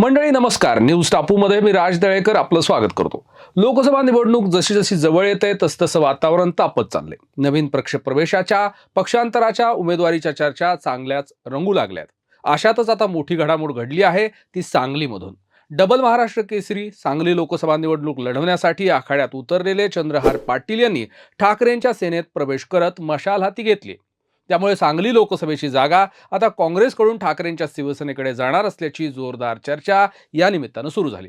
मंडळी नमस्कार. न्यूज टापूमध्ये मी राज दळेकर आपलं स्वागत करतो. लोकसभा निवडणूक जशी जशी जवळ येते तसतसं वातावरण तापत चालले नवीन पक्ष प्रवेशाच्या पक्षांतराच्या उमेदवारीच्या चर्चा चांगल्याच रंगू लागल्यात. अशातच आता मोठी घडामोड घडली आहे ती सांगलीमधून. डबल महाराष्ट्र केसरी सांगली लोकसभा निवडणूक लढवण्यासाठी आखाड्यात उतरलेले चंद्रहार पाटील यांनी ठाकरेंच्या सेनेत प्रवेश करत मशाल हाती घेतली. त्यामुळे सांगली लोकसभेची जागा आता काँग्रेसकडून ठाकरेंच्या शिवसेनेकडे जाणार असल्याची जोरदार चर्चा या निमित्तानं सुरू झाली.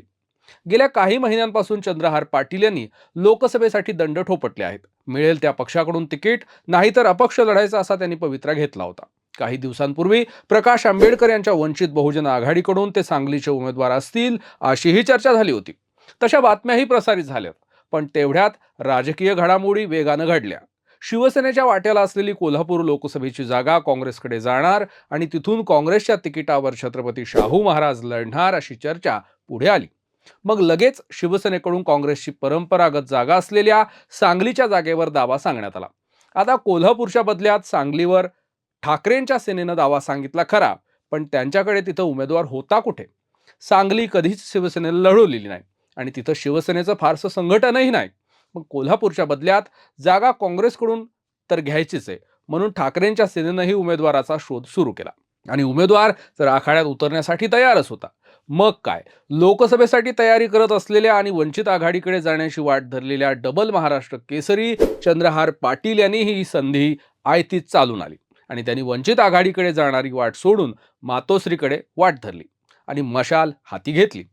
गेल्या काही महिन्यांपासून चंद्रहार पाटील यांनी लोकसभेसाठी दंड ठोपटले आहेत. मिळेल त्या पक्षाकडून तिकीट नाहीतर अपक्ष लढायचा असा त्यांनी पवित्रा घेतला होता. काही दिवसांपूर्वी प्रकाश आंबेडकर यांच्या वंचित बहुजन आघाडीकडून ते सांगलीचे उमेदवार असतील अशीही चर्चा झाली होती. तशा बातम्याही प्रसारित झाल्यात पण तेवढ्यात राजकीय घडामोडी वेगानं घडल्या. शिवसेनेच्या वाट्याला असलेली कोल्हापूर लोकसभेची जागा काँग्रेसकडे जाणार आणि तिथून काँग्रेसच्या तिकिटावर छत्रपती शाहू महाराज लढणार अशी चर्चा पुढे आली. मग लगेच शिवसेनेकडून काँग्रेसची परंपरागत जागा असलेल्या सांगलीच्या जागेवर दावा सांगण्यात आला. आता कोल्हापूरच्या बदल्यात सांगलीवर ठाकरेंच्या सेनेनं दावा सांगितला खरा पण त्यांच्याकडे तिथं उमेदवार होता कुठे? सांगली कधीच शिवसेनेला लढवलेली नाही आणि तिथं शिवसेनेचं फारसं संघटनही नाही. मग कोल्हापूरच्या बदल्यात जागा काँग्रेसकडून तर घ्यायचीच आहे. म्हणून ठाकरेंच्या सेनेनंही उमेदवाराचा शोध सुरू केला. आणि उमेदवार तर आखाड्यात उतरण्यासाठी तयारच होता. मग काय? लोकसभेसाठी तयारी करत असलेल्या आणि वंचित आघाडीकडे जाण्याची वाट धरलेल्या डबल महाराष्ट्र केसरी चंद्रहार पाटील यांनी ही संधी आयतीच चालून आली. आणि त्यांनी वंचित आघाडीकडे जाणारी वाट सोडून मातोश्रीकडे वाट धरली. आणि मशाल हाती घेतली.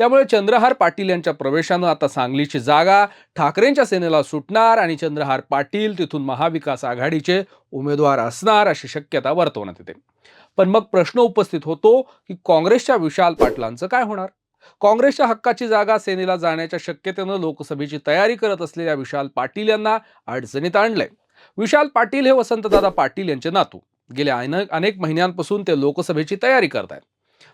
त्यामुळे चंद्रहार पाटील यांच्या प्रवेशानं आता सांगलीची जागा ठाकरेंच्या सेनेला सुटणार आणि चंद्रहार पाटील तिथून महाविकास आघाडीचे उमेदवार असणार अशी शक्यता वर्तवण्यात येते. पण मग प्रश्न उपस्थित होतो की काँग्रेसच्या विशाल पाटलांचं काय होणार? काँग्रेसच्या हक्काची जागा सेनेला जाण्याच्या शक्यतेनं लोकसभेची तयारी करत असलेल्या विशाल पाटील यांना अडचणीत आणलंय. विशाल पाटील हे वसंतदादा पाटील यांचे नातू. गेल्या अनेक अनेक महिन्यांपासून ते लोकसभेची तयारी करत आहेत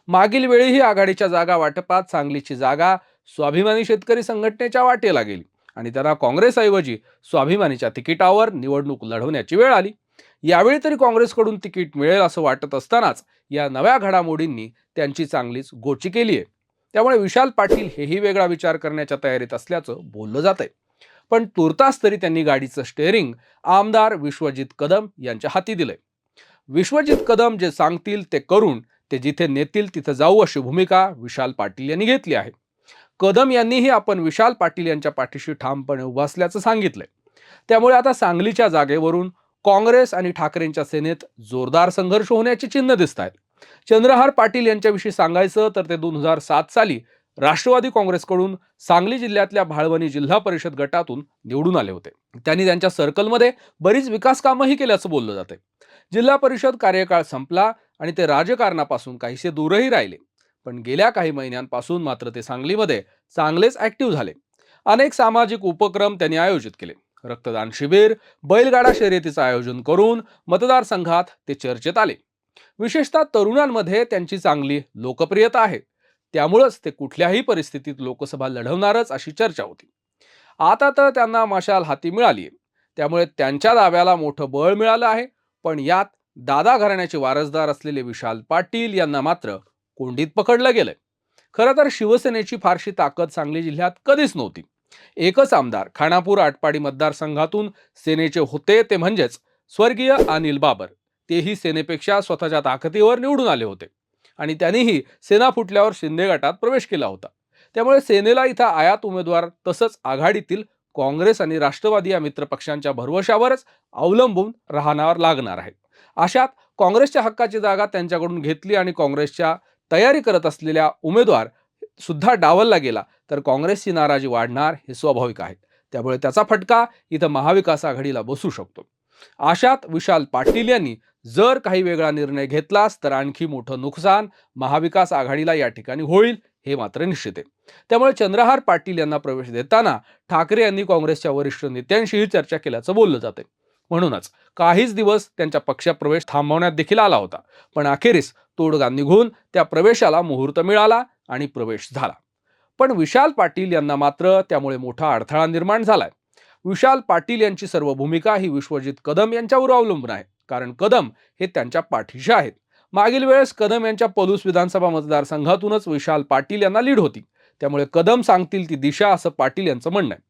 मागील वेळीही आघाडीच्या जागा वाटपात सांगलीची जागा स्वाभिमानी शेतकरी संघटनेच्या वाटेला गेली आणि त्यांना काँग्रेसऐवजी स्वाभिमानीच्या तिकिटावर निवडणूक लढवण्याची वेळ आली. यावेळी तरी काँग्रेसकडून तिकीट मिळेल असं वाटत असतानाच या नव्या घडामोडींनी त्यांची चांगलीच गोची केली आहे. त्यामुळे विशाल पाटील हेही वेगळा विचार करण्याच्या तयारीत असल्याचं बोललं जात आहे. पण तुर्तास तरी त्यांनी गाडीचं स्टेअरिंग आमदार विश्वजित कदम यांच्या हाती दिलंय. विश्वजित कदम जे सांगतील ते करून ते जिथे नेतील तिथं जाऊ अशी भूमिका विशाल पाटील यांनी घेतली आहे. कदम यांनीही आपण विशाल पाटील यांच्या पाठीशी ठामपणे उभं असल्याचं सांगितलंय. त्यामुळे आता सांगलीच्या जागेवरून काँग्रेस आणि ठाकरेंच्या सेनेत जोरदार संघर्ष होण्याची चिन्ह दिसत आहेत चंद्रहार पाटील यांच्याविषयी सांगायचं तर ते दोन हजार सात साली राष्ट्रवादी काँग्रेसकडून सांगली जिल्ह्यातल्या भाळवणी जिल्हा परिषद गटातून निवडून आले होते. त्यांनी त्यांच्या सर्कलमध्ये बरीच विकास कामंही केल्याचं बोललं जाते जिल्हा परिषद कार्यकाळ संपला आणि ते राजकारणापासून काहीसे दूरही राहिले. पण गेल्या काही महिन्यांपासून मात्र ते सांगलीमध्ये चांगलेच ऍक्टिव्ह झाले. अनेक सामाजिक उपक्रम त्यांनी आयोजित केले. रक्तदान शिबिर बैलगाडा शर्यतीचं आयोजन करून मतदारसंघात ते चर्चेत आले. विशेषतः तरुणांमध्ये त्यांची चांगली लोकप्रियता आहे. त्यामुळंच ते कुठल्याही परिस्थितीत लोकसभा लढवणारच अशी चर्चा होती. आता तर त्यांना मशाल हाती मिळाली आहे त्यामुळे त्यांच्या दाव्याला मोठं बळ मिळालं आहे. पण यात दादा घराण्याचे वारसदार असलेले विशाल पाटील यांना मात्र कोंडीत पकडलं गेलंय. खरं तर शिवसेनेची फारशी ताकद सांगली जिल्ह्यात कधीच नव्हती. एकच आमदार खानापूर आटपाडी मतदारसंघातून सेनेचे होते ते म्हणजेच स्वर्गीय अनिल बाबर. तेही सेनेपेक्षा स्वतःच्या ताकदीवर निवडून आले होते. आणि त्यांनीही सेना फुटल्यावर शिंदे गटात प्रवेश केला होता. त्यामुळे सेनेला इथं आयात उमेदवार तसंच आघाडीतील काँग्रेस आणि राष्ट्रवादी या मित्रपक्षांच्या भरवशावरच अवलंबून राहणार लागणार आहे. अशात काँग्रेसच्या हक्काची जागा त्यांच्याकडून घेतली आणि काँग्रेसच्या तयारी करत असलेल्या उमेदवार सुद्धा डावलला गेला तर काँग्रेसची नाराजी वाढणार हे स्वाभाविक आहे. त्यामुळे त्याचा फटका इथं महाविकास आघाडीला बसू शकतो. अशात विशाल पाटील यांनी जर काही वेगळा निर्णय घेतलास तर आणखी मोठं नुकसान महाविकास आघाडीला या ठिकाणी होईल हे मात्र निश्चित आहे. त्यामुळे चंद्रहार पाटील यांना प्रवेश देताना ठाकरे यांनी काँग्रेसच्या वरिष्ठ नेत्यांशीही चर्चा केल्याचं बोललं जाते म्हणूनच काहीच दिवस त्यांच्या पक्षात प्रवेश थांबवण्यात देखील आला होता. पण अखेरीस तोडगा निघून त्या प्रवेशाला मुहूर्त मिळाला आणि प्रवेश झाला. पण विशाल पाटील यांना मात्र त्यामुळे मोठा अडथळा निर्माण झालाय. विशाल पाटील यांची सर्व भूमिका ही विश्वजित कदम यांच्यावर अवलंबून आहे. कारण कदम हे त्यांच्या पाठीशी आहेत. मागील वेळेस कदम यांच्या पलूस विधानसभा मतदारसंघातूनच विशाल पाटील यांना लीड होती. त्यामुळे कदम सांगतील ती दिशा असं पाटील यांचं म्हणणं आहे.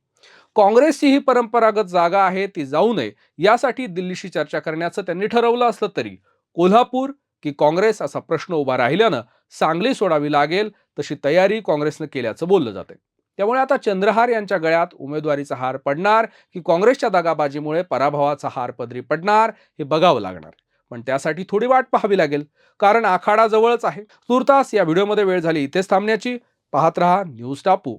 काँग्रेसची ही परंपरागत जागा आहे ती जाऊ नये यासाठी दिल्लीशी चर्चा करण्याचं त्यांनी ठरवलं असलं तरी. कोल्हापूर की काँग्रेस असा प्रश्न उभा राहिल्यानं सांगली सोडावी लागेल तशी तयारी काँग्रेसनं केल्याचं बोललं जाते त्यामुळे आता चंद्रहार यांच्या गळ्यात उमेदवारीचा हार पडणार की काँग्रेसच्या दगाबाजीमुळे पराभवाचा हार पदरी पडणार हे बघावं लागणार. पण त्यासाठी थोडी वाट पाहावी लागेल. कारण आखाडा जवळच आहे. तुर्तास या व्हिडिओमध्ये वेळ झाली. इथेच थांबण्याची. पाहत रहा न्यूज टापू.